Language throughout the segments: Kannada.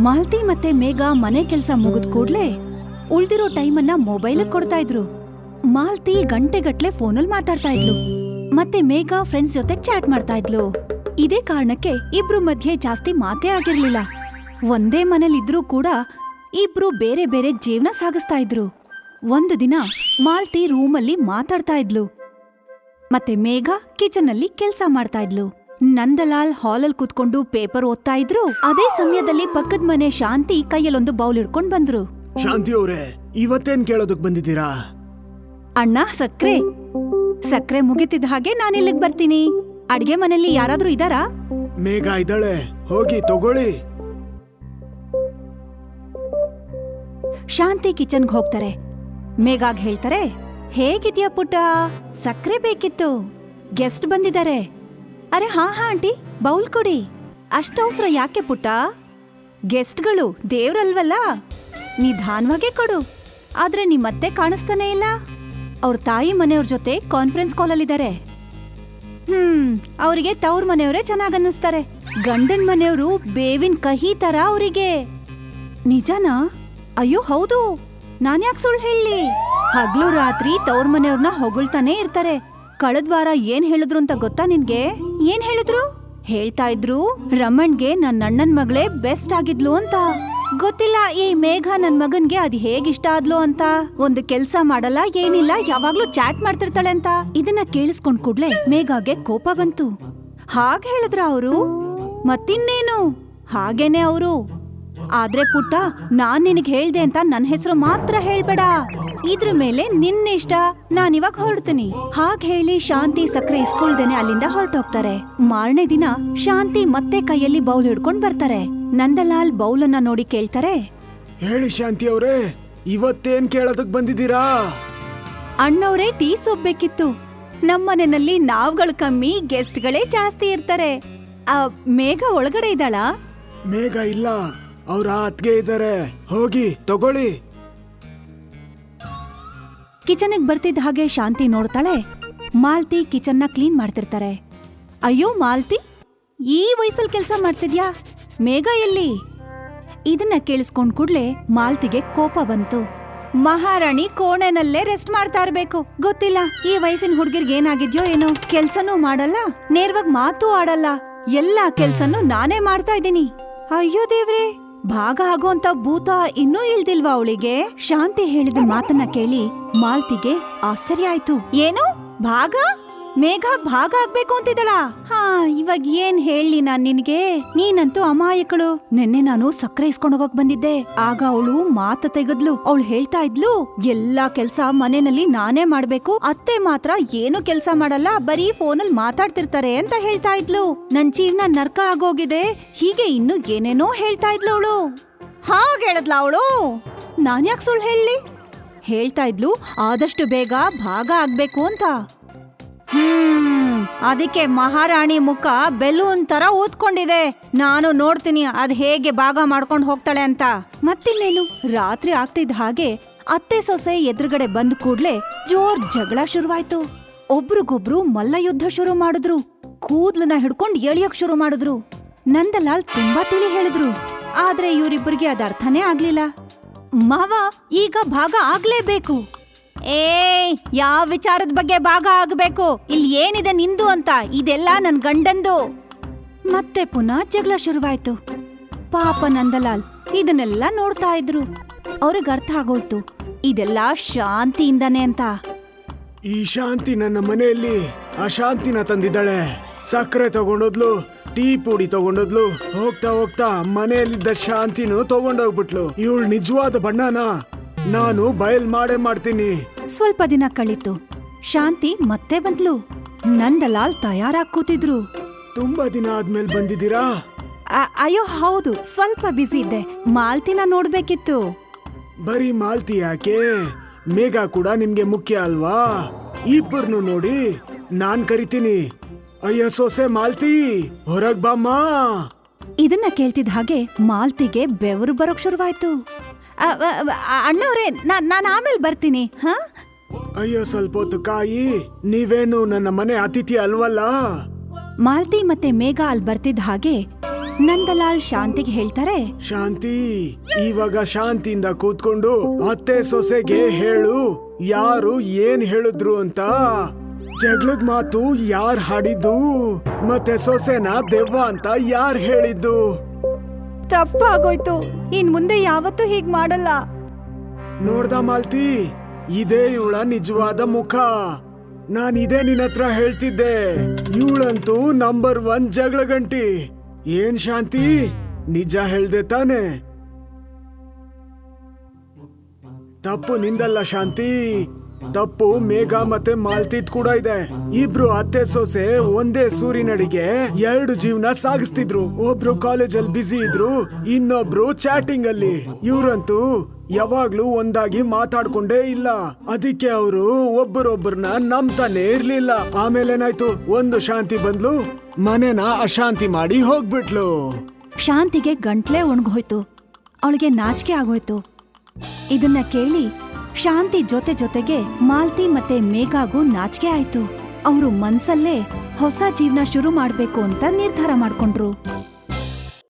ಮಾಲ್ತಿ ಮತ್ತೆ ಮೇಘ ಮನೆ ಕೆಲಸ ಮುಗಿದ ಕೂಡ್ಲೆ ಉಳ್ದಿರೋ ಟೈಮನ್ನ ಮೊಬೈಲ್ ಕೊಡ್ತಾ ಇದ್ರು. ಮಾಲ್ತಿ ಗಂಟೆಗಟ್ಲೆ ಫೋನಲ್ಲಿ ಮಾತಾಡ್ತಾ ಇದ್ಲು. ಮತ್ತೆ ಮೇಘ ಫ್ರೆಂಡ್ಸ್ ಜೊತೆ ಚಾಟ್ ಮಾಡ್ತಾ ಇದ್ಲು. ಇದೇ ಕಾರಣಕ್ಕೆ ಇಬ್ರು ಮಧ್ಯೆ ಜಾಸ್ತಿ ಮಾತೇ ಆಗಿರ್ಲಿಲ್ಲ. ಒಂದೇ ಮನೇಲಿದ್ರೂ ಕೂಡ ಇಬ್ರು ಬೇರೆ ಬೇರೆ ಜೀವನ ಸಾಗಿಸ್ತಾ ಇದ್ರು. ಒಂದು ದಿನ ಮಾಲ್ತಿ ರೂಮಲ್ಲಿ ಮಾತಾಡ್ತಾ ಇದ್ಲು. ಮತ್ತೆ ಮೇಘ ಕಿಚನ್ ಅಲ್ಲಿ ಕೆಲಸ ಮಾಡ್ತಾ ಇದ್ಲು. ನಂದಲಾಲ್ ಹಾಲಲ್ ಕೂತ್ಕೊಂಡು ಪೇಪರ್ ಓದ್ತಾ ಇದ್ರು. ಅದೇ ಸಮಯದಲ್ಲಿ ಪಕ್ಕದ ಮನೆ ಶಾಂತಿ ಕೈಯಲ್ಲೊಂದು ಬೌಲ್ ಹಿಡ್ಕೊಂಡ್ ಬಂದ್ರು. ಶಾಂತಿ ಅವರೇ ಇವತ್ತೇನ್ ಕೇಳೋದಕ್ ಬಂದಿದ್ದೀರಾ? ಅಣ್ಣ ಸಕ್ರೆ. ಸಕ್ರೆ ಮುಗಿತಿದ್ದ ಹಾಗೆ ನಾನು ಇಲ್ಲಿಗ್ ಬರ್ತೀನಿ. ಅಡ್ಗೆ ಮನೆಯಲ್ಲಿ ಯಾರಾದ್ರೂ ಇದಾರಾ? ಮೇಘ ಇದ್ದಾಳೆ ಹೋಗಿ ತಗೊಳ್ಳಿ. ಶಾಂತಿ ಕಿಚನ್ಗ್ ಹೋಗ್ತಾರೆ. ಮೇಘಾಗ್ ಹೇಳ್ತಾರೆ ಹೇಗಿದ್ಯಾ ಪುಟ್ಟ? ಸಕ್ರೆ ಬೇಕಿತ್ತು. ಗೆಸ್ಟ್ ಬಂದಿದ್ದಾರೆ. ಅರೆ ಹಾ ಹಾ ಆಂಟಿ, ಬೌಲ್ ಕೊಡಿ. ಅಷ್ಟವಸರ ಯಾಕೆ ಪುಟ್ಟ? ಗೆಸ್ಟ್ಗಳು ದೇವ್ರಲ್ವಲ್ಲ? ನಿಧಾನವಾಗೇ ಕೊಡು. ಆದ್ರೆ ನಿಮ್ಮತ್ತೆ ಕಾಣಿಸ್ತಾನೆ ಇಲ್ಲ. ಅವ್ರ ತಾಯಿ ಮನೆಯವ್ರ ಜೊತೆ ಕಾನ್ಫರೆನ್ಸ್ ಕಾಲಲ್ಲಿದ್ದಾರೆ ಹ್ಮ್, ಅವರಿಗೆ ತವ್ರ ಮನೆಯವರೇ ಚೆನ್ನಾಗನ್ನಿಸ್ತಾರೆ ಗಂಡನ್ ಮನೆಯವರು ಬೇವಿನ ಕಹಿ ತರ ಅವರಿಗೆ. ನಿಜನಾ? ಅಯ್ಯೋ, ಹೌದು. ನಾನ್ಯಾಕ್ ಸುಳ್ಳು ಹೇಳಿ? ಹಗ್ಲು ರಾತ್ರಿ ತವ್ರ ಮನೆಯವ್ರನ್ನ ಹೊಗಳ್ತಾನೆ ಇರ್ತಾರೆ. ಕಳೆದ್ ವಾರ ಏನ್ ಹೇಳಿದ್ರು ಅಂತ ಗೊತ್ತಾ ನಿನ್ಗೆ? ಏನ್ ಹೇಳಿದ್ರು? ಹೇಳ್ತಾ ಇದ್ರು, ರಮಣ್ಗೆ ನನ್ನ ಅಣ್ಣನ್ ಮಗಳೇ ಬೆಸ್ಟ್ ಆಗಿದ್ಲು ಅಂತ. ಗೊತ್ತಿಲ್ಲ, ಈ ಮೇಘ ನನ್ ಮಗನ್ಗೆ ಅದ್ ಹೇಗ್ ಇಷ್ಟ ಆದ್ಲು ಅಂತ. ಒಂದು ಕೆಲ್ಸ ಮಾಡಲ್ಲ, ಏನಿಲ್ಲ, ಯಾವಾಗ್ಲೂ ಚಾಟ್ ಮಾಡ್ತಿರ್ತಾಳೆ ಅಂತ. ಇದನ್ನ ಕೇಳಿಸ್ಕೊಂಡ್ ಕೂಡ್ಲೆ ಮೇಘಾಗೆ ಕೋಪ ಬಂತು. ಹಾಗ್ ಹೇಳಿದ್ರ ಅವರು? ಮತ್ತಿನ್ನೇನು? ಹಾಗೇನೆ ಅವರು. ಆದ್ರೆ ಪುಟ್ಟ ನಾನ್ ನಿನಗ್ ಹೇಳ್ದೆ ಅಂತ ನನ್ನ ಹೆಸರು ಮಾತ್ರ ಹೇಳ್ಬೇಡ. ಇದ್ರ ಮೇಲೆ ನಿನ್ನಿಷ್ಟ ನಾನ್ ಇವಾಗ ಹೊರಡ್ತೀನಿ. ಹಾಗೆ ಹೇಳಿ ಶಾಂತಿ ಸಕ್ಕರೆ ಇಸ್ಕೊಳ್ದೇನೆ ಅಲ್ಲಿಂದ ಹೊರಟೋಗ್ತಾರೆ. ಮಾರನೇ ದಿನ ಶಾಂತಿ ಮತ್ತೆ ಕೈಯಲ್ಲಿ ಬೌಲ್ ಹಿಡ್ಕೊಂಡ್ ಬರ್ತಾರೆ. ನಂದಲಾಲ್ ಬೌಲನ್ನ ನೋಡಿ ಕೇಳ್ತಾರೆ ಹೇಳಿ ಶಾಂತಿ ಅವರೇ ಇವತ್ತೇನ್ ಕೇಳೋದಕ್ ಬಂದಿದ್ದೀರಾ? ಅಣ್ಣವರೇ ಟೀ ಸೊಬ್ಬೇಕಿತ್ತು ನಮ್ಮನೆನಲ್ಲಿ ನಾವ್ಗಳು ಕಮ್ಮಿ ಗೆಸ್ಟ್ಗಳೇ ಜಾಸ್ತಿ ಇರ್ತಾರೆ. ಆ, ಮೇಘ ಒಳಗಡೆ ಇದ್ದಾಳಾ? ಮೇಘ ಇಲ್ಲ. ಅವ್ರ ಇದ್ದಾರೆ. ಹೋಗಿ, ತಗೊಳ್ಳಿ. ಕಿಚನ್ಗೆ ಬರ್ತಿದ್ದ ಹಾಗೆ ಶಾಂತಿ ನೋಡ್ತಾಳೆ. ಮಾಲ್ತಿ ಕಿಚನ್ನ ಕ್ಲೀನ್ ಮಾಡ್ತಿರ್ತಾರೆ. ಅಯ್ಯೋ ಮಾಲ್ತಿ, ಈ ವಯಸ್ಸಲ್ಲಿ ಕೆಲಸ ಮಾಡ್ತಿದ್ಯಾ? ಮೇಘ ಎಲ್ಲಿ? ಇದನ್ನ ಕೇಳಿಸ್ಕೊಂಡ್ ಕೂಡ್ಲೆ ಮಾಲ್ತಿಗೆ ಕೋಪ ಬಂತು. ಮಹಾರಾಣಿ ಕೋಣೆನಲ್ಲೇ ರೆಸ್ಟ್ ಮಾಡ್ತಾ ಇರ್ಬೇಕು. ಗೊತ್ತಿಲ್ಲ, ಈ ವಯಸ್ಸಿನ ಹುಡ್ಗಿರ್ಗೆ ಏನಾಗಿದ್ಯೋ ಏನೋ. ಕೆಲ್ಸನೂ ಮಾಡಲ್ಲ, ನೇರವಾಗಿ ಮಾತು ಆಡಲ್ಲ. ಎಲ್ಲಾ ಕೆಲ್ಸನೂ ನಾನೇ ಮಾಡ್ತಾ ಇದ್ದೀನಿ. ಅಯ್ಯೋ ದೇವ್ರೆ! ಭಾಗ ಆಗೋಂತ ಭೂತ ಇನ್ನೂ ಇಳ್ದಿಲ್ವಾ ಅವಳಿಗೆ? ಶಾಂತಿ ಹೇಳಿದ ಮಾತನ್ನ ಕೇಳಿ ಮಾಲ್ತಿಗೆ ಆಶ್ಚರ್ಯ ಆಯ್ತು. ಏನು? ಭಾಗ? ಮೇಘ ಭಾಗ ಆಗ್ಬೇಕು ಅಂತಿದ್ದಳ. ಹಾ, ಇವಾಗ ಏನ್ ಹೇಳಿ ನಾನ್ ನಿನ್ಗೆ? ನೀನಂತೂ ಅಮಾಯಕಳು. ನಿನ್ನೆ ನಾನು ಸಕ್ಕರೆ ಇಸ್ಕೊಂಡು ಹೋಗಕ್ ಬಂದಿದ್ದೆ. ಆಗ ಅವಳು ಮಾತು ತೆಗದ್ಲು. ಅವಳು ಹೇಳ್ತಾ ಇದ್ಲು, ಎಲ್ಲಾ ಕೆಲ್ಸ ಮನೆಯಲ್ಲಿ ನಾನೇ ಮಾಡ್ಬೇಕು. ಅತ್ತೆ ಮಾತ್ರ ಏನು ಕೆಲ್ಸ ಮಾಡಲ್ಲ. ಬರೀ ಫೋನಲ್ಲಿ ಮಾತಾಡ್ತಿರ್ತಾರೆ ಅಂತ ಹೇಳ್ತಾ ಇದ್ಲು. ನನ್ ಜೀವನ ನರ್ಕ ಆಗೋಗಿದೆ. ಹೀಗೆ ಇನ್ನು ಏನೇನೋ ಹೇಳ್ತಾ ಇದ್ಲು ಅವಳು. ಹಾಗೇಳದ್ಲ ಹೇಳದ್ಲ ಅವಳು? ನಾನ್ಯಾಕ್ ಸುಳ್ಳು ಹೇಳಿ ಹೇಳ್ತಾ ಇದ್ಲು, ಆದಷ್ಟು ಬೇಗ ಭಾಗ ಆಗ್ಬೇಕು ಅಂತ. ಹ್ಮ್, ಅದಕ್ಕೆ ಮಹಾರಾಣಿ ಮುಖ ಬೆಲೂನ್ ತರ ಊದ್ಕೊಂಡಿದೆ. ನಾನು ನೋಡ್ತೀನಿ ಅದ್ ಹೇಗೆ ಭಾಗ ಮಾಡ್ಕೊಂಡು ಹೋಗ್ತಾಳೆ ಅಂತ. ಮತ್ತಿನ್ನೇನು, ರಾತ್ರಿ ಆಗ್ತಿದ್ದ ಹಾಗೆ ಅತ್ತೆ ಸೊಸೆ ಎದುರುಗಡೆ ಬಂದ ಕೂಡ್ಲೆ ಜೋರ್ ಜಗಳ ಶುರುವಾಯ್ತು. ಒಬ್ರಿಗೊಬ್ರು ಮಲ್ಲ ಯುದ್ಧ ಶುರು ಮಾಡಿದ್ರು. ಕೂದ್ಲನ್ನ ಹಿಡ್ಕೊಂಡ್ ಎಳಿಯಕ್ ಶುರು ಮಾಡಿದ್ರು. ನಂದಲಾಲ್ ತುಂಬಾ ತಿಳಿ ಹೇಳಿದ್ರು. ಆದ್ರೆ ಇವರಿಬ್ಬರಿಗೆ ಅದರ್ಥನೇ ಅರ್ಥನೇ ಆಗ್ಲಿಲ್ಲ. ಮಾವ, ಈಗ ಭಾಗ ಆಗ್ಲೇಬೇಕು. ಏ, ಯಾವ ವಿಚಾರದ ಬಗ್ಗೆ ಭಾಗ ಆಗಬೇಕು? ಇಲ್ಲಿ ಏನಿದೆ ನಿಂದು ಅಂತ? ಇದೆಲ್ಲ ನನ್ ಗಂಡಂದು. ಮತ್ತೆ ಪುನಃ ಜಗಳ ಶುರುವಾಯ್ತು. ಪಾಪ ನಂದಲಾಲ್, ಇದನ್ನೆಲ್ಲ ನೋಡ್ತಾ ಇದ್ರು. ಅವ್ರಿಗೆ ಅರ್ಥ ಆಗೋಯ್ತು. ಇದೆಲ್ಲ ಶಾಂತಿಯಿಂದಾನೆ ಅಂತ. ಈ ಶಾಂತಿ ನನ್ನ ಮನೆಯಲ್ಲಿ ಅಶಾಂತಿನ ತಂದಿದ್ದಾಳೆ. ಸಕ್ಕರೆ ತಗೊಂಡೋದ್ಲು, ಟೀ ಪುಡಿ ತಗೊಂಡೋದ್ಲು, ಹೋಗ್ತಾ ಹೋಗ್ತಾ ಮನೆಯಲ್ಲಿದ್ದ ಶಾಂತಿನೂ ತಗೊಂಡೋಗ್ಬಿಟ್ಲು. ಇವಳು ನಿಜವಾದ ಬಣ್ಣನ ನಾನು ಬಯಲ್ ಮಾಡೇ ಮಾಡ್ತೀನಿ. ಸ್ವಲ್ಪ ದಿನ ಕಳಿತು. ಶಾಂತಿ ಮತ್ತೆ ಬಂದ್ಲು. ನಂದಲಾಲ್ ತಯಾರಾಗ್ ಕೂತಿದ್ರು. ತುಂಬಾ ದಿನ ಆದ್ಮೇಲೆ ಬಂದಿದ್ದೀರಾ? ಅ- ಅಯ್ಯೋ ಹೌದು. ಸ್ವಲ್ಪ ಬ್ಯುಸಿ ಇದ್ದೆ. ಮಾಲ್ತಿನ ನೋಡ್ಬೇಕಿತ್ತು. ಬರೀ ಮಾಲ್ತಿ ಯಾಕೆ? ಮೇಘ ಕೂಡ ನಿಮ್ಗೆ ಮುಖ್ಯ ಅಲ್ವಾ? ಇಬ್ಬರನ್ನು ನೋಡಿ ನಾನ್ ಕರಿತೀನಿ. ಅಯ್ಯ ಸೊಸೆ ಮಾಲ್ತಿ ಹೊರಗ್ ಬಾಮ್ಮ. ಇದನ್ನ ಕೇಳ್ತಿದ್ ಹಾಗೆ ಮಾಲ್ತಿಗೆ ಬೆವರು ಬರೋಕ್ ಶುರುವಾಯ್ತು. ಅಣ್ಣವ್ರೆ ನಾನು ಆಮೇಲೆ ಬರ್ತೀನಿ ಹಾ? ಅಯ್ಯೋ ಸ್ವಲ್ಪ ಹೊತ್ತು ಕಾಯಿ ನೀವೇನು ನನ್ನ ಮನೆ ಅತಿಥಿ ಅಲ್ವಲ್ಲ? ಮಾಲ್ತಿ ಮತ್ತೆ ಮೇಘ ಅಲ್ಲಿ ಬರ್ತಿದ್ದ ಹಾಗೆ ನಂದಲಾಲ್ ಶಾಂತಿಗೆ ಹೇಳ್ತಾರೆ. ಶಾಂತಿ ಇವಾಗ ಶಾಂತಿಯಿಂದ ಕೂತ್ಕೊಂಡು ಅತ್ತೆ ಸೊಸೆಗೆ ಹೇಳು ಯಾರು ಏನ್ ಹೇಳಿದ್ರು ಅಂತ. ಜಗಳದ ಮಾತು ಯಾರ್ ಹಾಡಿದ್ದು ಮತ್ತೆ ಸೊಸೆನ ದೆವ್ವ ಅಂತ ಯಾರ್ ಹೇಳಿದ್ದು? ತಪ್ಪಾಗೋಯ್ತು. ಇನ್ ಮುಂದೆ ಯಾವತ್ತೂ ಹೀಗ್ ಮಾಡಲ್ಲ. ನೋಡ್ದ ಮಾಲ್ತಿ? ಇದೇ ಇವಳ ನಿಜವಾದ ಮುಖ. ನಾನ್ ಇದೇ ನಿನ್ನ ಹತ್ರ ಹೇಳ್ತಿದ್ದೆ. ಇವಳಂತೂ ನಂಬರ್ ಒನ್ ಜಗಳ ಗಂಟಿ ಏನ್ ಶಾಂತಿ? ನಿಜ ಹೇಳ್ದೆ ತಾನೆ. ತಪ್ಪು ನಿಂದಲ್ಲ ಶಾಂತಿ. ತಪ್ಪು ಮೇಘ ಮತ್ತೆ ಮಾಲ್ತಿದ್ ಕೂಡ ಇದೆ. ಇಬ್ರು ಅತ್ತೆ ಸೊಸೆ ಒಂದೇ ಸೂರಿನಡಿಗೆ ಎರಡು ಜೀವನ ಸಾಗಿಸ್ತಿದ್ರು. ಒಬ್ರು ಕಾಲೇಜಲ್ಲಿ ಬ್ಯುಸಿ ಇದ್ರು, ಇನ್ನೊಬ್ರು ಚಾಟಿಂಗ್ ಅಲ್ಲಿ ಇವ್ರಂತೂ ಯಾವಾಗ್ಲೂ ಒಂದಾಗಿ ಮಾತಾಡ್ಕೊಂಡೇ ಇಲ್ಲ. ಅದಕ್ಕೆ ಅವರು ಒಬ್ಬರೊಬ್ಬರನ್ನ ನಂಬ್ತಾನೆ ಇರ್ಲಿಲ್ಲ. ಆಮೇಲೆ ಏನಾಯ್ತು ಒಂದು ಶಾಂತಿ ಬಂದ್ಲು, ಮನೆನ ಅಶಾಂತಿ ಮಾಡಿ ಹೋಗ್ಬಿಟ್ಲು. ಶಾಂತಿಗೆ ಗಂಟ್ಲೆ ಒಣಗೋಯ್ತು. ಅವಳಿಗೆ ನಾಚಿಕೆ ಆಗೋಯ್ತು. ಇದನ್ನ ಕೇಳಿ ಶಾಂತಿ ಜೊತೆ ಜೊತೆಗೆ ಮಾಲ್ತಿ ಮತ್ತೆ ಮೇಘಾಗೂ ನಾಚಿಕೆ ಆಯ್ತು. ಅವರು ಮನ್ಸಲ್ಲೇ ಹೊಸ ಜೀವನ ಶುರು ಮಾಡ್ಬೇಕು ಅಂತ ನಿರ್ಧಾರ ಮಾಡ್ಕೊಂಡ್ರು.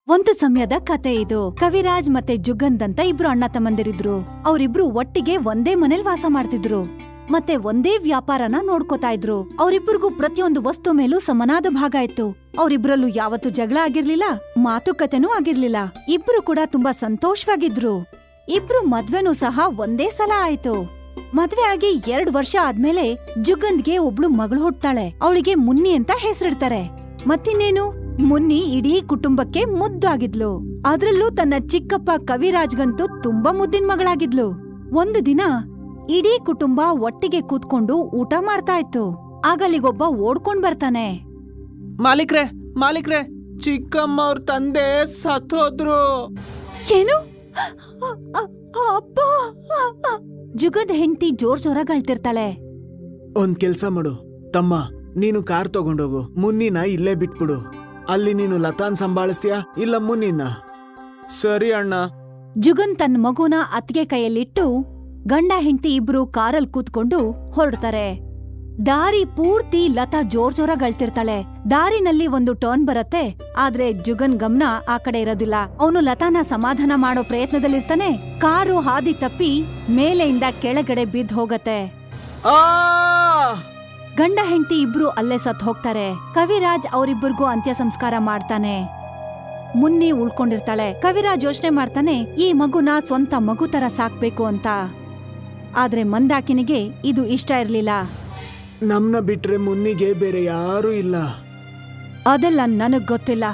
ಒಂದು ಸಮಯದ ಕತೆ ಇದು. ಕವಿರಾಜ್ ಮತ್ತೆ ಜುಗಂದ್ ಅಂತ ಇಬ್ರು ಅಣ್ಣ ತಮ್ಮಂದಿರಿದ್ರು. ಅವರಿಬ್ರು ಒಟ್ಟಿಗೆ ಒಂದೇ ಮನೇಲಿ ವಾಸ ಮಾಡ್ತಿದ್ರು. ಮತ್ತೆ ಒಂದೇ ವ್ಯಾಪಾರನ ನೋಡ್ಕೋತಾ ಇದ್ರು. ಅವರಿಬ್ಬರಿಗೂ ಪ್ರತಿಯೊಂದು ವಸ್ತು ಮೇಲೂ ಸಮನಾದ ಭಾಗ ಇತ್ತು. ಅವರಿಬ್ರಲ್ಲೂ ಯಾವತ್ತೂ ಜಗಳ ಆಗಿರ್ಲಿಲ್ಲ, ಮಾತುಕತೆನೂ ಆಗಿರ್ಲಿಲ್ಲ. ಇಬ್ರು ಕೂಡ ತುಂಬಾ ಸಂತೋಷವಾಗಿದ್ರು. ಇಬ್ರು ಮದ್ವೆನೂ ಸಹ ಒಂದೇ ಸಲ ಆಯ್ತು. ಮದ್ವೆ ಆಗಿ ಎರಡ್ ವರ್ಷ ಆದ್ಮೇಲೆ ಜುಗಂದ್ಗೆ ಒಬ್ಳು ಮಗಳು ಹುಟ್ತಾಳೆ. ಅವಳಿಗೆ ಮುನ್ನಿ ಅಂತ ಹೆಸರಿಡ್ತಾರೆ. ಮತ್ತಿನ್ನೇನು? ಮುನ್ನಿ ಇಡೀ ಕುಟುಂಬಕ್ಕೆ ಮುದ್ದಾಗಿದ್ಲು. ಅದ್ರಲ್ಲೂ ತನ್ನ ಚಿಕ್ಕಪ್ಪ ಕವಿರಾಜ್ಗಂತೂ ತುಂಬಾ ಮುದ್ದಿನ ಮಗಳಾಗಿದ್ಲು. ಒಂದು ದಿನ ಇಡೀ ಕುಟುಂಬ ಒಟ್ಟಿಗೆ ಕೂತ್ಕೊಂಡು ಊಟ ಮಾಡ್ತಾ ಇತ್ತು. ಆಗ ಅಲ್ಲಿಗೊಬ್ಬ ಓಡ್ಕೊಂಡ್ ಬರ್ತಾನೆ. ಮಾಲೀಕ್ರೆ ಮಾಲೀಕ್ರೆ ಚಿಕ್ಕಮ್ಮ ಅವ್ರ ತಂದೆ ಸತ್ತೋದ್ರು. ಏನು? ಜುಗದ್ ಹೆಂಡತಿ ಜೋರ್ ಜೋರಾಗ್ ಅಳ್ತಿರ್ತಾಳೆ. ಒಂದ್ ಕೆಲ್ಸ ಮಾಡು. ತಮ್ಮ ನೀನು ಕಾರ್ ತಗೊಂಡೋಗು. ಮುನ್ನಿನ ಇಲ್ಲೇ ಬಿಟ್ಬಿಡು. ಅಲ್ಲಿ ನೀನು ಲತಾನ್ ಸಂಭಾಳಿಸ್ತೀಯಾ? ಇಲ್ಲ ಮುನ್ನಿನ? ಸರಿ ಅಣ್ಣ. ಜುಗನ್ ತನ್ನ ಮಗುನ ಅತ್ತಿಗೆ ಕೈಯಲ್ಲಿಟ್ಟು ಗಂಡ ಹೆಂಡತಿ ಇಬ್ರು ಕಾರಲ್ ಕೂತ್ಕೊಂಡು ಹೊರಡ್ತಾರೆ. ದಾರಿ ಪೂರ್ತಿ ಲತಾ ಜೋರ್ ಜೋರಾಗಳ್ತಿರ್ತಾಳೆ ದಾರಿನಲ್ಲಿ ಒಂದು ಟರ್ನ್ ಬರತ್ತೆ. ಆದ್ರೆ ಜುಗನ್ ಗಮನ ಆ ಕಡೆ ಇರೋದಿಲ್ಲ. ಅವನು ಲತಾನ ಸಮಾಧಾನ ಮಾಡೋ ಪ್ರಯತ್ನದಲ್ಲಿರ್ತಾನೆ. ಕಾರು ಹಾದಿ ತಪ್ಪಿ ಮೇಲೆಯಿಂದ ಕೆಳಗಡೆ ಬಿದ್ದು ಹೋಗತ್ತೆ. ಆ! ಗಂಡ ಹೆಂಡತಿ ಇಬ್ರು ಅಲ್ಲೇ ಸತ್ ಹೋಗ್ತಾರೆ. ಕವಿರಾಜ್ ಅವರಿಬ್ಬರಿಗೂ ಅಂತ್ಯ ಸಂಸ್ಕಾರ ಮಾಡ್ತಾನೆ. ಮುನ್ನಿ ಉಳ್ಕೊಂಡಿರ್ತಾಳೆ. ಕವಿರಾಜ್ ಯೋಚನೆ ಮಾಡ್ತಾನೆ ಈ ಮಗುನ ಸ್ವಂತ ಮಗು ತರ ಸಾಕ್ಬೇಕು ಅಂತ. ಆದ್ರೆ ಮಂದಾಕಿನಿಗೆ ಇದು ಇಷ್ಟ ಇರ್ಲಿಲ್ಲ. ನಮ್ನ ಬಿಟ್ರೆ ಮುನ್ನಿಗೆ ಬೇರೆ ಯಾರೂ ಇಲ್ಲ. ಅದೆಲ್ಲ ನನಗ್ ಗೊತ್ತಿಲ್ಲ.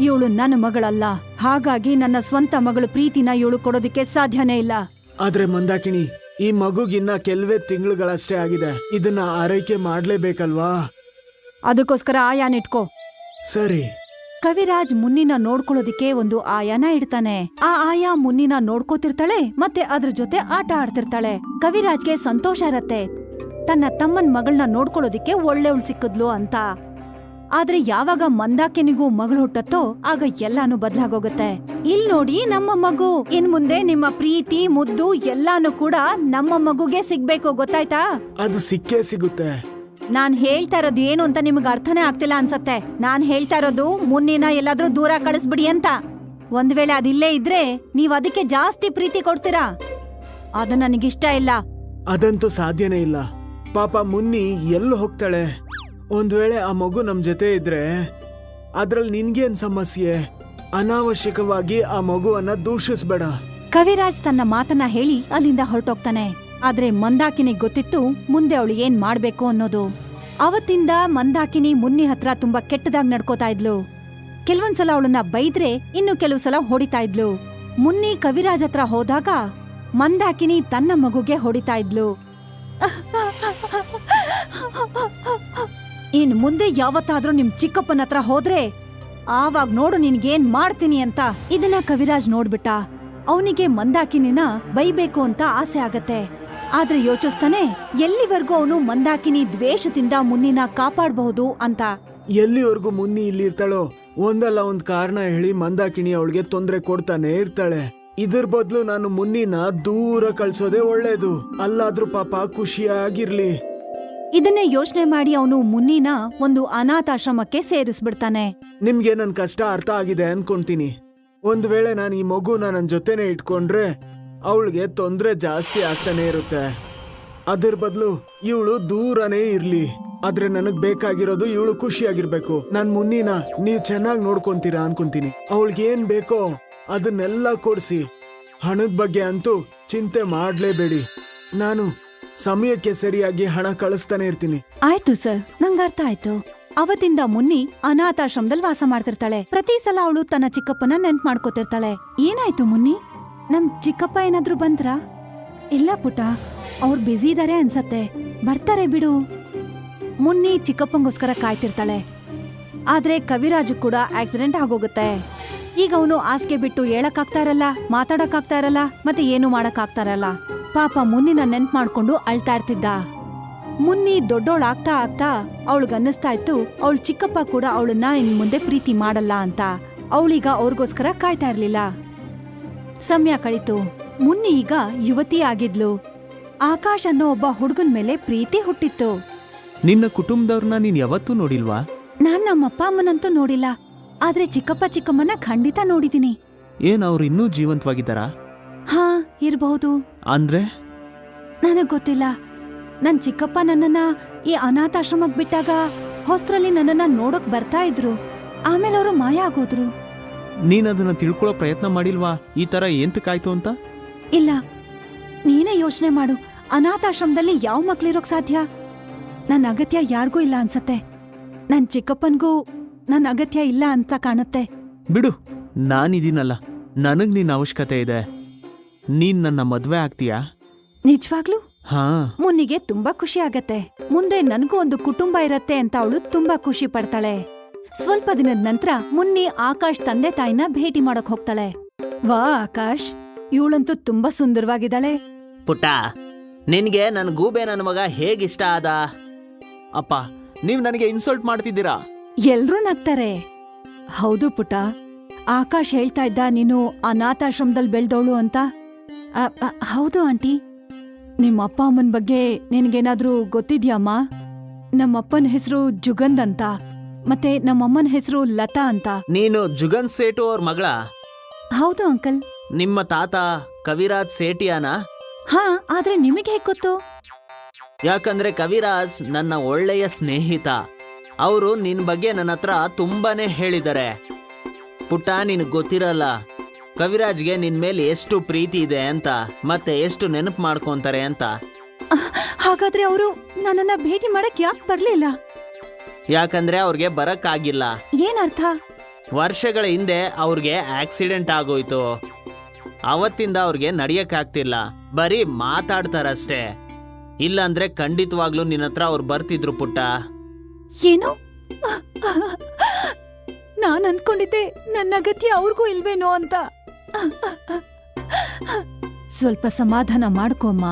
ಇವಳು ನನ್ನ ಮಗಳಲ್ಲ. ಹಾಗಾಗಿ ನನ್ನ ಸ್ವಂತ ಮಗಳು ಪ್ರೀತಿನ ಇವಳು ಕೊಡೋದಕ್ಕೆ ಸಾಧ್ಯನೇ ಇಲ್ಲ. ಆದ್ರೆ ಮಂದಾಕಿಣಿ ಈ ಮಗುಗಿನ್ನ ಕೆಲವೇ ತಿಂಗಳುಗಳಷ್ಟೇ ಆಗಿದೆ. ಇದನ್ನ ಆರೈಕೆ ಮಾಡ್ಲೇಬೇಕಲ್ವಾ? ಅದಕ್ಕೋಸ್ಕರ ಆಯಾನಿಟ್ಕೋ ಸರಿ. ಕವಿರಾಜ್ ಮುನ್ನಿನ ನೋಡ್ಕೊಳ್ಳೋದಿಕ್ಕೆ ಒಂದು ಆಯಾನ ಇಡ್ತಾನೆ. ಆ ಆಯಾ ಮುನ್ನಿನ ನೋಡ್ಕೋತಿರ್ತಾಳೆ ಮತ್ತೆ ಅದ್ರ ಜೊತೆ ಆಟ ಆಡ್ತಿರ್ತಾಳೆ. ಕವಿರಾಜ್ಗೆ ಸಂತೋಷ ಇರತ್ತೆ. ತನ್ನ ತಮ್ಮನ್ ಮಗಳನ್ನ ನೋಡ್ಕೊಳ್ಳೋದಿಕ್ಕೆ ಒಳ್ಳೆವಳು ಸಿಕ್ಕಿದ್ಲು ಅಂತ. ಆದ್ರೆ ಯಾವಾಗ ಮಂದಾಕಿನಿಗೂ ಮಗಳು ಹುಟ್ಟತ್ತೋ ಆಗ ಎಲ್ಲಾನು ಬದ್ಲಾಗೋಗತ್ತೆ. ಇಲ್ ನೋಡಿ ನಮ್ಮ ಮಗು ಇನ್ ಮುಂದೆ ನಿಮ್ಮ ಪ್ರೀತಿ ಮುದ್ದು ಎಲ್ಲಾನು ಕೂಡ ನಮ್ಮ ಮಗುಗೆ ಸಿಗ್ಬೇಕು ಗೊತ್ತಾಯ್ತಾ? ಅದು ಸಿಕ್ಕೇ ಸಿಗುತ್ತೆ. ನಾನ್ ಹೇಳ್ತಾ ಇರೋದು ಏನು ಅಂತ ನಿಮ್ಗೆ ಅರ್ಥನೇ ಆಗ್ತಿಲ್ಲ ಅನ್ಸತ್ತೆ. ನಾನ್ ಹೇಳ್ತಾ ಇರೋದು ಮುನ್ನಿನ ಎಲ್ಲಾದ್ರೂ ದೂರ ಕಳಿಸ್ಬಿಡಿ ಅಂತ. ಒಂದ್ ವೇಳೆ ಅದಿಲ್ಲೇ ಇದ್ರೆ ನೀವ್ ಅದಕ್ಕೆ ಜಾಸ್ತಿ ಪ್ರೀತಿ ಕೊಡ್ತೀರಾ? ಅದು ನನಗಿಷ್ಟ ಇಲ್ಲ. ಅದಂತೂ ಸಾಧ್ಯನೇ ಇಲ್ಲ. ಪಾಪ ಮುನ್ನಿ ಎಲ್ಲಿ ಹೋಗ್ತಾಳೆ? ಒಂದ್ ವೇಳೆ ಆ ಮಗು ನಮ್ ಜೊತೆ ಇದ್ರೆ ಅದ್ರಲ್ಲಿ ನಿನ್ಗೇನ್ ಸಮಸ್ಯೆ? ಅನಾವಶ್ಯಕವಾಗಿ ಆ ಮಗುವನ್ನ ದೂಷಿಸ್ಬೇಡ. ಕವಿರಾಜ್ ತನ್ನ ಮಾತನ್ನ ಹೇಳಿ ಅಲ್ಲಿಂದ ಹೊರಟೋಗ್ತಾನೆ. ಆದ್ರೆ ಮಂದಾಕಿನಿ ಗೊತ್ತಿತ್ತು ಮುಂದೆ ಅವಳು ಏನ್ ಮಾಡ್ಬೇಕು ಅನ್ನೋದು. ಅವತ್ತಿಂದ ಮಂದಾಕಿನಿ ಮುನ್ನಿ ಹತ್ರ ತುಂಬಾ ಕೆಟ್ಟದಾಗ್ ನಡ್ಕೋತಾ ಇದ್ಲು. ಕೆಲವೊಂದ್ಸಲ ಅವಳನ್ನ ಬೈದ್ರೆ ಇನ್ನು ಕೆಲವು ಸಲ ಹೊಡಿತಾ ಇದ್ಲು. ಮುನ್ನಿ ಕವಿರಾಜ್ ಹತ್ರ ಹೋದಾಗ ಮಂದಾಕಿನಿ ತನ್ನ ಮಗುಗೆ ಹೊಡಿತಾ ಇದ್ಲು. ಇನ್ ಮುಂದೆ ಯಾವತ್ತಾದ್ರೂ ನಿಮ್ ಚಿಕ್ಕಪ್ಪನ ಹತ್ರ ಹೋದ್ರೆ ಆವಾಗ ನೋಡು ನಿನ್ಗೇನ್ ಮಾಡ್ತೀನಿ ಅಂತ. ಇದನ್ನ ಕವಿರಾಜ್ ನೋಡ್ಬಿಟ್ಟ. ಅವನಿಗೆ ಮಂದಾಕಿನಿನ ಬೈಬೇಕು ಅಂತ ಆಸೆ ಆಗತ್ತೆ. ಆದ್ರೆ ಯೋಚಿಸ್ತಾನೆ, ಎಲ್ಲಿವರೆಗೂ ಅವನು ಮಂದಾಕಿನಿ ದ್ವೇಷದಿಂದ ಮುನ್ನಿನ ಕಾಪಾಡಬಹುದು ಅಂತ. ಎಲ್ಲಿವರೆಗೂ ಮುನ್ನಿ ಇಲ್ಲಿ ಇರ್ತಾಳೋ ಒಂದಲ್ಲ ಒಂದ್ ಕಾರಣ ಹೇಳಿ ಮಂದಾಕಿನಿ ಅವಳಿಗೆ ತೊಂದರೆ ಕೊಡ್ತಾನೆ ಇರ್ತಾಳೆ. ಇದ್ರ ಬದಲು ನಾನು ಮುನ್ನಿನ ದೂರ ಕಳ್ಸೋದೇ ಒಳ್ಳೇದು. ಅಲ್ಲಾದ್ರೂ ಪಾಪ ಖುಷಿಯಾಗಿರ್ಲಿ. ಇದನ್ನೇ ಯೋಚನೆ ಮಾಡಿ ಅವನು ಮುನ್ನಿನ ಒಂದು ಅನಾಥಾಶ್ರಮಕ್ಕೆ ಸೇರಿಸ್ಬಿಡ್ತಾನೆ. ನಿಮ್ಗೆ ನನ್ ಕಷ್ಟ ಅರ್ಥ ಆಗಿದೆ ಅನ್ಕೊಂತೀನಿ. ಒಂದ್ ವೇಳೆ ನಾನು ಈ ಮಗುನ ನನ್ನ ಜೊತೆನೆ ಇಟ್ಕೊಂಡ್ರೆ ಅವಳಿಗೆ ತೊಂದ್ರೆ ಜಾಸ್ತಿ ಆಗ್ತಾನೆ ಇರುತ್ತೆ. ಅದ್ರ ಬದಲು ಇವಳು ದೂರನೇ ಇರ್ಲಿ. ಆದ್ರೆ ನನಗ್ ಬೇಕಾಗಿರೋದು ಇವಳು ಖುಷಿಯಾಗಿರ್ಬೇಕು. ನನ್ ಮುನ್ನಿನ ನೀವ್ ಚೆನ್ನಾಗಿ ನೋಡ್ಕೊಂತೀರಾ ಅನ್ಕೊಂತೀನಿ. ಅವಳಿಗೆ ಏನ್ ಬೇಕೋ ಅದನ್ನೆಲ್ಲ ಕೊಡ್ಸಿ. ಹಣದ ಬಗ್ಗೆ ಅಂತೂ ಚಿಂತೆ ಮಾಡ್ಲೇಬೇಡಿ. ನಾನು ಸಮಯಕ್ಕೆ ಸರಿಯಾಗಿ ಹಣ ಕಳಿಸ್ತಾನೆ ಇರ್ತೀನಿ. ಆಯ್ತು ಸರ್, ನಂಗ್ ಅರ್ಥ ಆಯ್ತು. ಅವತ್ತಿಂದ ಮುನ್ನಿ ಅನಾಥಾಶ್ರಮದಲ್ಲಿ ವಾಸ ಮಾಡ್ತಿರ್ತಾಳೆ. ಪ್ರತಿ ಸಲ ಅವಳು ತನ್ನ ಚಿಕ್ಕಪ್ಪನ ನೆನ್ಪ್ ಮಾಡ್ಕೋತಿರ್ತಾಳೆ. ಏನಾಯ್ತು ಮುನ್ನಿ? ನಮ್ ಚಿಕ್ಕಪ್ಪ ಏನಾದ್ರೂ ಬಂದ್ರಾ? ಇಲ್ಲ ಪುಟ ಅವ್ರು ಬ್ಯುಸಿ ಇದಾರೆ ಅನ್ಸತ್ತೆ. ಬರ್ತಾರೆ ಬಿಡು. ಮುನ್ನಿ ಚಿಕ್ಕಪ್ಪಂಗೋಸ್ಕರ ಕಾಯ್ತಿರ್ತಾಳೆ. ಆದ್ರೆ ಕವಿರಾಜ್ ಕೂಡ ಆಕ್ಸಿಡೆಂಟ್ ಆಗೋಗುತ್ತೆ. ಈಗ ಅವನು ಆಸ್ಕೆ ಬಿಟ್ಟು ಹೇಳಕ್ಕಾಗ್ತಾ ಇರಲ್ಲ, ಮಾತಾಡಕ್ಕಾಗ್ತಾ ಇರಲ್ಲ, ಮತ್ತೆ ಏನು ಮಾಡಕ್ಕಾಗ್ತಾ ಇರಲ್ಲ. ಪಾಪ ಮುನ್ನಿನ ನೆನ್ಪ್ ಮಾಡ್ಕೊಂಡು ಅಳ್ತಾ ಇರ್ತಿದ್ದ. ಮುನ್ನಿ ದೊಡ್ಡೋಳಾಗ್ತಾ ಆಗ್ತಾ ಅವಳಿಗನ್ನಿಸ್ತಾ ಇತ್ತು ಅವಳ ಚಿಕ್ಕಪ್ಪ ಕೂಡ ಅವಳನ್ನ ಇನ್ ಮುಂದೆ ಪ್ರೀತಿ ಮಾಡಲ್ಲ ಅಂತ. ಅವಳೀಗ ಅವ್ರಿಗೋಸ್ಕರ ಕಾಯ್ತಾ ಇರ್ಲಿಲ್ಲ. ಸಮಯ ಕಳೀತು. ಮುನ್ನಿ ಈಗ ಯುವತಿ ಆಗಿದ್ಲು. ಆಕಾಶ್ ಅನ್ನೋ ಒಬ್ಬ ಹುಡುಗನ್ ಮೇಲೆ ಪ್ರೀತಿ ಹುಟ್ಟಿತ್ತು. ನಿನ್ನ ಕುಟುಂಬದವ್ರನ್ನ ನೀನ್ ಯಾವತ್ತೂ ನೋಡಿಲ್ವಾ? ನಾನ್ ನಮ್ಮಪ್ಪ ಅಮ್ಮನಂತೂ ನೋಡಿಲ್ಲ. ಆದ್ರೆ ಚಿಕ್ಕಪ್ಪ ಚಿಕ್ಕಮ್ಮನ ಖಂಡಿತ ನೋಡಿದೀನಿ. ಏನ್ ಅವ್ರು ಇನ್ನೂ ಜೀವಂತವಾಗಿದ್ದಾರಾ? ಇರ್ಬಹುದು. ಅಂದ್ರೆ? ನನಗ್ ಗೊತ್ತಿಲ್ಲ. ನನ್ ಚಿಕ್ಕಪ್ಪ ನನ್ನನ್ನ ಈ ಅನಾಥಾಶ್ರಮಕ್ ಬಿಟ್ಟಾಗ ಹೊಸ್ತ್ರಲ್ಲಿ ನನ್ನನ್ನ ನೋಡಕ್ ಬರ್ತಾ ಇದ್ರು. ಆಮೇಲೆ ಅವರು ಮಾಯ ಆಗೋದ್ರು. ನೀನ್ ಅದನ್ನ ತಿಳ್ಕೊಳ್ಳೋ ಪ್ರಯತ್ನ ಮಾಡಿಲ್ವಾ? ಈ ತರ ಎಂತಕ್ಕಾಯ್ತು ಅಂತ? ಇಲ್ಲ. ನೀನೇ ಯೋಚನೆ ಮಾಡು. ಅನಾಥಾಶ್ರಮದಲ್ಲಿ ಯಾವ ಮಕ್ಳಿರೋಕ್ ಸಾಧ್ಯ? ನನ್ ಅಗತ್ಯ ಯಾರಿಗೂ ಇಲ್ಲ ಅನ್ಸತ್ತೆ. ನನ್ ಚಿಕ್ಕಪ್ಪನ್ಗೂ ನನ್ ಅಗತ್ಯ ಇಲ್ಲ ಅಂತ ಕಾಣುತ್ತೆ. ಬಿಡು. ನಾನಿದೀನಲ್ಲ. ನನಗ್ ನಿನ್ನ ಅವಶ್ಯಕತೆ ಇದೆ. ನೀನ್ ನನ್ನ ಮದ್ವೆ ಆಗ್ತೀಯಾ? ನಿಜವಾಗ್ಲೂ? ಹಾ. ಮುನ್ನಿಗೆ ತುಂಬಾ ಖುಷಿ ಆಗತ್ತೆ. ಮುಂದೆ ನನಗೂ ಒಂದು ಕುಟುಂಬ ಇರತ್ತೆ ಅಂತ ಅವಳು ತುಂಬಾ ಖುಷಿ ಪಡ್ತಾಳೆ. ಸ್ವಲ್ಪ ದಿನದ ನಂತರ ಮುನ್ನಿ ಆಕಾಶ್ ತಂದೆ ತಾಯಿನ ಭೇಟಿ ಮಾಡಕ್ ಹೋಗ್ತಾಳೆ. ವಾ ಆಕಾಶ್. ಇವಳಂತೂ ತುಂಬಾ ಸುಂದರವಾಗಿದ್ದಾಳೆ. ಪುಟ್ಟ ನಿನ್ಗೆ ನನ್ ಗೂಬೆ ನನ್ನ ಮಗ ಹೇಗಿಷ್ಟ ಆದ? ಅಪ್ಪ ನೀವ್ ನನಗೆ ಇನ್ಸಲ್ಟ್ ಮಾಡ್ತಿದ್ದೀರಾ? ಎಲ್ರೂ ನಗ್ತಾರೆ. ಹೌದು ಪುಟ ಆಕಾಶ್ ಹೇಳ್ತಾ ಇದ್ದ ನೀನು ಅನಾಥಾಶ್ರಮದಲ್ಲಿ ಬೆಳ್ದವಳು ಅಂತ. ಹೌದು ಆಂಟಿ. ನಿಮ್ಮ ಅಪ್ಪ ಅಮ್ಮನ ಬಗ್ಗೆ ನಿನ್ಗೇನಾದ್ರೂ ಗೊತ್ತಿದ್ಯಾಮ್ಮ ನಮ್ಮಪ್ಪನ ಹೆಸರು ಜುಗಂದ್ ಅಂತ ಮತ್ತೆ ನಮ್ಮಮ್ಮನ ಹೆಸರು ಲತಾ ಅಂತ. ನೀನು ಜುಗನ್ ಸೇಟು ಅವ್ರ ಮಗಳ? ಹೌದು ಅಂಕಲ್. ನಿಮ್ಮ ತಾತ ಕವಿರಾಜ್ ಸೇಟಿಯಾನ? ಹಾ ಆದ್ರೆ ನಿಮಗೆ ಹೇಗೆ ಗೊತ್ತು? ಯಾಕಂದ್ರೆ ಕವಿರಾಜ್ ನನ್ನ ಒಳ್ಳೆಯ ಸ್ನೇಹಿತ. ಅವರು ನಿನ್ ಬಗ್ಗೆ ನನ್ನ ಹತ್ರ ತುಂಬಾನೇ ಹೇಳಿದ್ದಾರೆ. ಪುಟ್ಟ ನಿನ್ ಗೊತ್ತಿರಲ್ಲ. ಕವಿರಾಜ್ಗೆ ನಿನ್ ಮೇಲೆ ಎಷ್ಟು ಪ್ರೀತಿ ಇದೆ ಅಂತ ಮತ್ತೆ ಎಷ್ಟು ನೆನಪು ಮಾಡ್ಕೊಂತಾರೆ ಅಂತ. ಅಹ್, ಹಾಗಾದ್ರೆ ಅವರು ನನ್ನನ್ನ ಭೇಟಿ ಮಾಡಕ್ ಯಾಕೆ ಬರ್ಲಿಲ್ಲ? ಯಾಕಂದ್ರೆ ಅವ್ರಿಗೆ ಬರಕ್ಕಾಗಿಲ್ಲ. ಏನರ್ಥ? ವರ್ಷಗಳ ಹಿಂದೆ ಅವ್ರಿಗೆ ಆಕ್ಸಿಡೆಂಟ್ ಆಗೋಯ್ತು. ಅವತ್ತಿಂದ ಅವ್ರಿಗೆ ನಡಿಯಕ್ಕಾಗ್ತಿಲ್ಲ. ಬರೀ ಮಾತಾಡ್ತಾರಷ್ಟೇ. ಇಲ್ಲಾಂದ್ರೆ ಖಂಡಿತವಾಗ್ಲೂ ನಿನ್ನ ಹತ್ರ ಅವ್ರು ಬರ್ತಿದ್ರು ಪುಟ್ಟ. ಏನು? ನಾನು ಅನ್ಕೊಂಡಿದ್ದೆ ನನ್ನ ಅಗತ್ಯ ಅವ್ರಿಗೂ ಇಲ್ವೇನೋ ಅಂತ. ಸ್ವಲ್ಪ ಸಮಾಧಾನ ಮಾಡ್ಕೊಮ್ಮ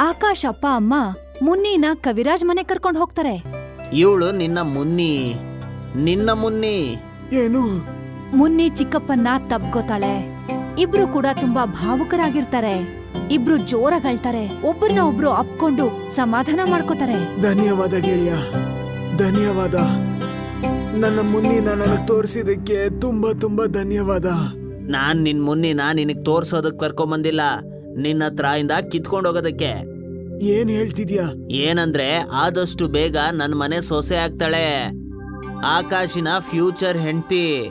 ಆಕಾಶ್ ಅಪ್ಪ ಅಮ್ಮ ಮುನ್ನಿನ ಕವಿರಾಜ್ ಮನೆ ಕರ್ಕೊಂಡು ಹೋಗ್ತಾರೆ. ಇವಳು ನಿನ್ನ ಮುನ್ನಿ. ನಿನ್ನ ಮುನ್ನಿ. ಏನು? ಮುನ್ನಿ ಚಿಕ್ಕಪ್ಪನ್ನ ತಬ್ಕೋತಾಳೆ. ಇಬ್ರು ಕೂಡ ತುಂಬಾ ಭಾವುಕರಾಗಿರ್ತಾರೆ. ಇಬ್ರು ಜೋರಾಗಳ್ತಾರೆ. ಒಬ್ಬರನ್ನ ಒಬ್ರು ಅಪ್ಕೊಂಡು ಸಮಾಧಾನ ಮಾಡ್ಕೋತಾರೆ. ಧನ್ಯವಾದ ಗೆಳೆಯ. ಧನ್ಯವಾದ. ನನ್ನ ಮುನ್ನಿನ ನನಗೆ ತೋರಿಸಿದಕ್ಕೆ ತುಂಬಾ ತುಂಬಾ ಧನ್ಯವಾದ. ನಾನ್ ನಿನ್ ಮುನ್ನಿನ ನಿನಗ್ ತೋರ್ಸೋದಕ್ ಕರ್ಕೊಂಬಂದಿಲ್ಲ. ನಿನ್ನ ಹತ್ರ ಇಂದ ಕಿತ್ಕೊಂಡ್ ಹೋಗೋದಕ್ಕೆ ಏನ್ ಹೇಳ್ತಿದ್ಯಾ? ಏನಂದ್ರೆ ಆದಷ್ಟು ಬೇಗ ನನ್ ಮನೆ ಸೊಸೆ ಆಗ್ತಾಳೆ. ಆಕಾಶಿನ ಫ್ಯೂಚರ್ ಹೆಂಡ್ತಿ.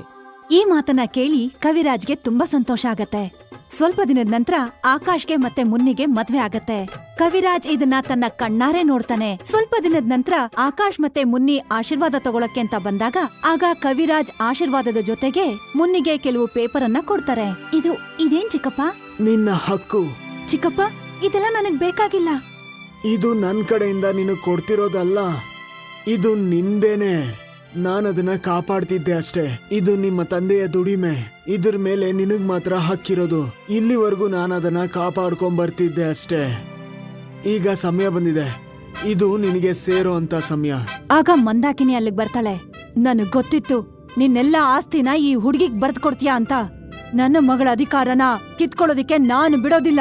ಈ ಮಾತನ್ನ ಕೇಳಿ ಕವಿರಾಜ್ಗೆ ತುಂಬಾ ಸಂತೋಷ ಆಗತ್ತೆ. ಸ್ವಲ್ಪ ದಿನದ ನಂತರ ಆಕಾಶ್ಗೆ ಮತ್ತೆ ಮುನ್ನಿಗೆ ಮದ್ವೆ ಆಗತ್ತೆ. ಕವಿರಾಜ್ ಇದನ್ನ ತನ್ನ ಕಣ್ಣಾರೆ ನೋಡ್ತಾನೆ. ಸ್ವಲ್ಪ ದಿನದ ನಂತರ ಆಕಾಶ್ ಮತ್ತೆ ಮುನ್ನಿ ಆಶೀರ್ವಾದ ತಗೊಳಕ್ಕೆ ಅಂತ ಬಂದಾಗ ಆಗ ಕವಿರಾಜ್ ಆಶೀರ್ವಾದದ ಜೊತೆಗೆ ಮುನ್ನಿಗೆ ಕೆಲವು ಪೇಪರ್ ಅನ್ನ ಕೊಡ್ತಾರೆ. ಇದು ಇದೇನ್ ಚಿಕ್ಕಪ್ಪ? ನಿನ್ನ ಹಕ್ಕು. ಚಿಕ್ಕಪ್ಪ ಇದೆಲ್ಲ ನನಗ್ ಬೇಕಾಗಿಲ್ಲ. ಇದು ನನ್ ಕಡೆಯಿಂದ ನಿನಗ್ ಕೊಡ್ತಿರೋದಲ್ಲ. ಇದು ನಿಂದೇನೆ. ನಾನದನ್ನ ಕಾಪಾಡ್ತಿದ್ದೆ ಅಷ್ಟೇ. ಇದು ನಿಮ್ಮ ತಂದೆಯ ದುಡಿಮೆ. ಇದ್ರ ಮೇಲೆ ನಿನಗ್ ಮಾತ್ರ ಹಕ್ಕಿರೋದು. ಇಲ್ಲಿವರೆಗೂ ನಾನು ಅದನ್ನ ಕಾಪಾಡ್ಕೊಂಡ್ ಬರ್ತಿದ್ದೆ ಅಷ್ಟೇ. ಈಗ ಸಮಯ ಬಂದಿದೆ. ಇದು ನಿನಗೆ ಸೇರೋ ಅಂತ ಸಮಯ. ಆಗ ಮಂದಾಕಿನಿ ಅಲ್ಲಿಗ್ ಬರ್ತಾಳೆ. ನನಗ್ ಗೊತ್ತಿತ್ತು ನಿನ್ನೆಲ್ಲ ಆಸ್ತಿನ ಈ ಹುಡ್ಗಿಗ್ ಬರ್ದ್ ಕೊಡ್ತೀಯಾ ಅಂತ. ನನ್ನ ಮಗಳ ಅಧಿಕಾರನ ಕಿತ್ಕೊಳ್ಳೋದಿಕ್ಕೆ ನಾನು ಬಿಡೋದಿಲ್ಲ.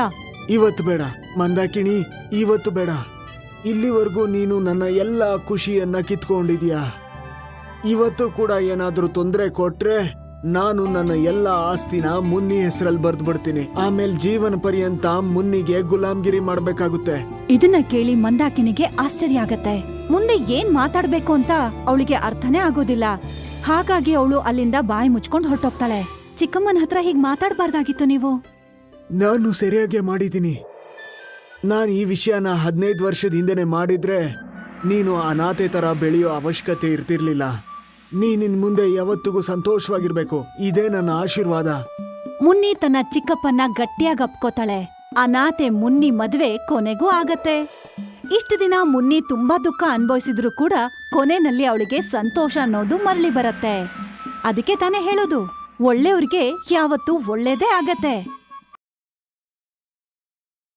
ಇವತ್ತು ಬೇಡ ಮಂದಾಕಿಣಿ ಇವತ್ತು ಬೇಡ. ಇಲ್ಲಿವರೆಗೂ ನೀನು ನನ್ನ ಎಲ್ಲ ಖುಷಿಯನ್ನ ಕಿತ್ಕೊಂಡಿದ್ಯಾ? ಇವತ್ತು ಕೂಡ ಏನಾದ್ರೂ ತೊಂದರೆ ಕೊಟ್ರೆ ನಾನು ನನ್ನ ಎಲ್ಲ ಆಸ್ತಿನ ಮುನ್ನಿ ಹೆಸರಲ್ಲಿ ಬರ್ದು ಬಿಡ್ತೀನಿ ಆಮೇಲೆ ಜೀವನ ಪರ್ಯಂತ ಮುನ್ನಿಗೆ ಗುಲಾಮ್ಗಿರಿ ಮಾಡ್ಬೇಕಾಗುತ್ತೆ. ಇದನ್ನ ಕೇಳಿ ಮಂದಾಕಿನಿಗೆ ಆಶ್ಚರ್ಯ ಆಗತ್ತೆ. ಮುಂದೆ ಏನ್ ಮಾತಾಡ್ಬೇಕು ಅಂತ ಅವಳಿಗೆ ಅರ್ಥನೇ ಆಗೋದಿಲ್ಲ. ಹಾಗಾಗಿ ಅವಳು ಅಲ್ಲಿಂದ ಬಾಯಿ ಮುಚ್ಕೊಂಡು ಹೊರಟೋಗ್ತಾಳೆ. ಚಿಕ್ಕಮ್ಮನ ಹತ್ರ ಹೀಗೆ ಮಾತಾಡ್ಬಾರ್ದಾಗಿತ್ತು ನೀವು. ನಾನು ಸರಿಯಾಗಿ ಮಾಡಿದ್ದೀನಿ. ನಾನು ಈ ವಿಷಯನ ಹದಿನೈದು ವರ್ಷದ ಹಿಂದೆನೆ ಮಾಡಿದ್ರೆ ನೀನು ಅನಾಥೆ ತರ ಬೆಳೆಯೋ ಅವಶ್ಯಕತೆ ಇರ್ತಿರ್ಲಿಲ್ಲ. ನೀನಿನ್ ಮುಂದೆ ಯಾವತ್ತಿಗೂ ಸಂತೋಷವಾಗಿರ್ಬೇಕು. ಇದೇ ನನ್ನ ಆಶೀರ್ವಾದ. ಮುನ್ನಿ ತನ್ನ ಚಿಕ್ಕಪ್ಪನ ಗಟ್ಟಿಯಾಗಿ ಅಪ್ಕೋತಾಳೆ. ಅನಾಥೆ ಮುನ್ನಿ ಮದ್ವೆ ಕೊನೆಗೂ ಆಗತ್ತೆ. ಇಷ್ಟು ದಿನ ಮುನ್ನಿ ತುಂಬಾ ದುಃಖ ಅನ್ಭವಿಸಿದ್ರು ಕೂಡ ಕೊನೆನಲ್ಲಿ ಅವಳಿಗೆ ಸಂತೋಷ ಅನ್ನೋದು ಮರಳಿ ಬರತ್ತೆ. ಅದಕ್ಕೆ ತಾನೇ ಹೇಳೋದು, ಒಳ್ಳೆಯವ್ರಿಗೆ ಯಾವತ್ತೂ ಒಳ್ಳೇದೇ ಆಗತ್ತೆ.